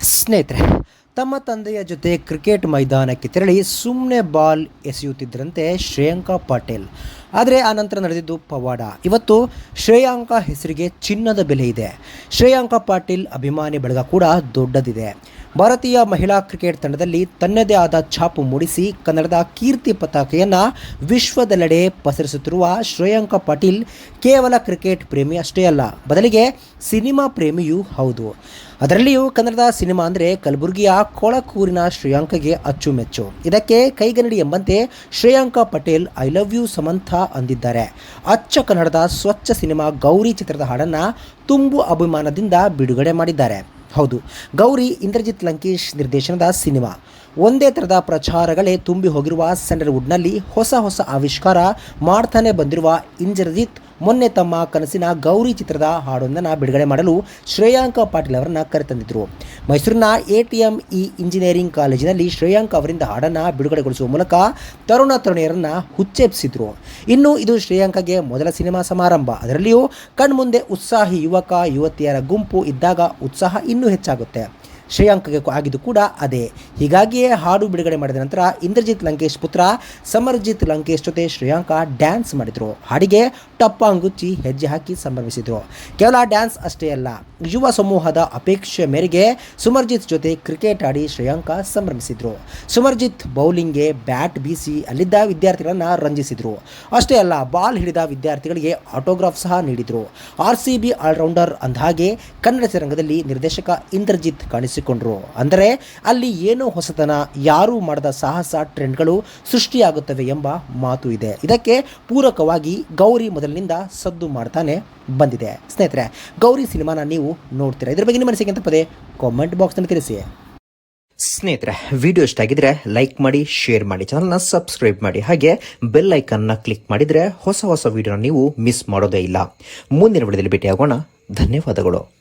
ಸ್ನೇಹಿತರೆ ತಮ್ಮ ತಂದೆಯ ಜೊತೆ ಕ್ರಿಕೆಟ್ ಮೈದಾನಕ್ಕೆ ತೆರಳಿ ಸುಮ್ಮನೆ ಬಾಲ್ ಎಸೆಯುತ್ತಿದ್ದರಂತೆ ಶ್ರೇಯಾಂಕ ಪಾಟೀಲ್. ಆದರೆ ಆ ನಂತರ ನಡೆದಿದ್ದು ಪವಾಡ. ಇವತ್ತು ಶ್ರೇಯಾಂಕ ಹೆಸರಿಗೆ ಚಿನ್ನದ ಬೆಲೆ ಇದೆ. ಶ್ರೇಯಾಂಕ ಪಾಟೀಲ್ ಅಭಿಮಾನಿ ಬಳಗ ಕೂಡ ದೊಡ್ಡದಿದೆ. ಭಾರತೀಯ ಮಹಿಳಾ ಕ್ರಿಕೆಟ್ ತಂಡದಲ್ಲಿ ತನ್ನದೇ ಆದ ಛಾಪು ಮೂಡಿಸಿ ಕನ್ನಡದ ಕೀರ್ತಿ ಪತಾಕೆಯನ್ನು ವಿಶ್ವದೆಲ್ಲೆಡೆ ಪಸರಿಸುತ್ತಿರುವ ಶ್ರೇಯಾಂಕ ಪಾಟೀಲ್ ಕೇವಲ ಕ್ರಿಕೆಟ್ ಪ್ರೇಮಿ ಅಷ್ಟೇ ಅಲ್ಲ, ಬದಲಿಗೆ ಸಿನಿಮಾ ಪ್ರೇಮಿಯೂ ಹೌದು. ಅದರಲ್ಲಿಯೂ ಕನ್ನಡದ ಸಿನಿಮಾ ಅಂದರೆ ಕಲಬುರಗಿಯ ಕೊಳಕೂರಿನ ಶ್ರೇಯಾಂಕಗೆ ಅಚ್ಚುಮೆಚ್ಚು. ಇದಕ್ಕೆ ಕೈಗನ್ನಡಿ ಎಂಬಂತೆ Shreyanka Patel, I love you Samantha ಅಂದಿದ್ದಾರೆ. ಅಚ್ಚ ಕನ್ನಡದ ಸ್ವಚ್ಛ ಸಿನಿಮಾ ಗೌರಿ ಚಿತ್ರದ ಹಾಡನ್ನು ತುಂಬು ಅಭಿಮಾನದಿಂದ ಬಿಡುಗಡೆ ಮಾಡಿದ್ದಾರೆ. ಹೌದು, ಗೌರಿ, ಇಂದ್ರಜಿತ್ ಲಂಕೇಶ್ ನಿರ್ದೇಶನದ ಸಿನಿಮಾ. ಒಂದೇ ಥರದ ಪ್ರಚಾರಗಳೇ ತುಂಬಿ ಹೋಗಿರುವ ಸ್ಯಾಂಡಲ್ವುಡ್ನಲ್ಲಿ ಹೊಸ ಹೊಸ ಆವಿಷ್ಕಾರ ಮಾಡ್ತಾನೆ ಬಂದಿರುವ ಇಂದ್ರಜಿತ್ ಮೊನ್ನೆ ತಮ್ಮ ಕನಸಿನ ಗೌರಿ ಚಿತ್ರದ ಹಾಡೊಂದನ್ನು ಬಿಡುಗಡೆ ಮಾಡಲು ಶ್ರೇಯಾಂಕ ಪಾಟೀಲ್ ಅವರನ್ನು ಕರೆತಂದಿದ್ದರು ಮೈಸೂರಿನ A T M E engineering ಕಾಲೇಜಿನಲ್ಲಿ ಶ್ರೇಯಾಂಕ್ ಅವರಿಂದ ಹಾಡನ್ನು ಬಿಡುಗಡೆಗೊಳಿಸುವ ಮೂಲಕ ತರುಣ ತರುಣಿಯರನ್ನು ಹುಚ್ಚೆಬ್ಸಿದ್ರು. ಇನ್ನು ಇದು ಶ್ರೇಯಾಂಕಗೆ ಮೊದಲ ಸಿನಿಮಾ ಸಮಾರಂಭ. ಅದರಲ್ಲಿಯೂ ಕಣ್ಮುಂದೆ ಉತ್ಸಾಹಿ ಯುವಕ, ಯುವತಿಯರ ಗುಂಪು ಇದ್ದಾಗ ಉತ್ಸಾಹ ಇನ್ನೂ ಹೆಚ್ಚಾಗುತ್ತೆ. ಶ್ರೇಯಾಂಕಗೆ ಆಗಿದ್ದು ಕೂಡ ಅದೇ. ಹೀಗಾಗಿಯೇ ಹಾಡು ಬಿಡುಗಡೆ ಮಾಡಿದ ನಂತರ ಇಂದ್ರಜಿತ್ ಲಂಕೇಶ್ ಪುತ್ರ ಸಮರ್ಜಿತ್ ಲಂಕೇಶ್ ಜೊತೆ ಶ್ರೇಯಾಂಕ ಡ್ಯಾನ್ಸ್ ಮಾಡಿದರು. ಹಾಡಿಗೆ ಟಪ್ಪಾಂಗುಚ್ಚಿ ಹೆಜ್ಜೆ ಹಾಕಿ ಸಂಭ್ರಮಿಸಿದರು. ಕೇವಲ ಡ್ಯಾನ್ಸ್ ಅಷ್ಟೇ ಅಲ್ಲ, ಯುವ ಸಮೂಹದ ಅಪೇಕ್ಷೆ ಮೇರೆಗೆ ಸುಮರ್ಜಿತ್ ಜೊತೆ ಕ್ರಿಕೆಟ್ ಆಡಿ ಶ್ರೇಯಾಂಕ ಸಂಭ್ರಮಿಸಿದರು. ಸುಮರ್ಜಿತ್ ಬೌಲಿಂಗ್ಗೆ ಬ್ಯಾಟ್ ಬೀಸಿ ಅಲ್ಲಿದ್ದ ವಿದ್ಯಾರ್ಥಿಗಳನ್ನು ರಂಜಿಸಿದರು. ಅಷ್ಟೇ ಅಲ್ಲ, ಬಾಲ್ ಹಿಡಿದ ವಿದ್ಯಾರ್ಥಿಗಳಿಗೆ ಆಟೋಗ್ರಾಫ್ ಸಹ ನೀಡಿದರು. ಆರ್ ಸಿ ಬಿ ಆಲ್ರೌಂಡರ್ ಅಂದಹಾಗೆ ಕನ್ನಡ ಚಿತ್ರರಂಗದಲ್ಲಿ ನಿರ್ದೇಶಕ ಇಂದ್ರಜಿತ್ ಕಾಣಿಸಿಕೊಂಡರು. ಅಂದರೆ ಅಲ್ಲಿ ಏನೋ ಹೊಸತನ, ಯಾರು ಮಾಡದ ಸಾಹಸ, ಟ್ರೆಂಡ್ಗಳು ಸೃಷ್ಟಿಯಾಗುತ್ತವೆ ಎಂಬ ಮಾತು ಇದೆ. ಇದಕ್ಕೆ ಪೂರಕವಾಗಿ ಗೌರಿ ಮೊದಲಿನಿಂದ ಸದ್ದು ಮಾಡ್ತಾನೆ ಬಂದಿದೆ. ಸ್ನೇಹಿತರೆ, ಗೌರಿ ಸಿನಿಮಾನ ನೀವು ನೋಡ್ತೀರಾ? ಇದ್ರ ಬಗ್ಗೆ ನಿಮ್ಮ ಮನಸ್ಸಿಗೆ ಅಂತ ಪದೇ? ಕಾಮೆಂಟ್ ಬಾಕ್ಸ್ನಲ್ಲಿ ತಿಳಿಸಿ. ಸ್ನೇಹಿತರೆ ವಿಡಿಯೋ ಇಷ್ಟ ಆಗಿದ್ರೆ ಲೈಕ್ ಮಾಡಿ ಶೇರ್ ಮಾಡಿ ಚಾನಲ್ನ ಸಬ್ಸ್ಕ್ರೈಬ್ ಮಾಡಿ. ಹಾಗೆ ಬೆಲ್ ಐಕನ್ನ ಕ್ಲಿಕ್ ಮಾಡಿದರೆ ಹೊಸ ಹೊಸ ವಿಡಿಯೋನ ನೀವು ಮಿಸ್ ಮಾಡೋದೇ ಇಲ್ಲ. ಮುಂದಿನ ವಿಡಿಯೋದಲ್ಲಿ ಭೇಟಿಯಾಗೋಣ. ಧನ್ಯವಾದಗಳು.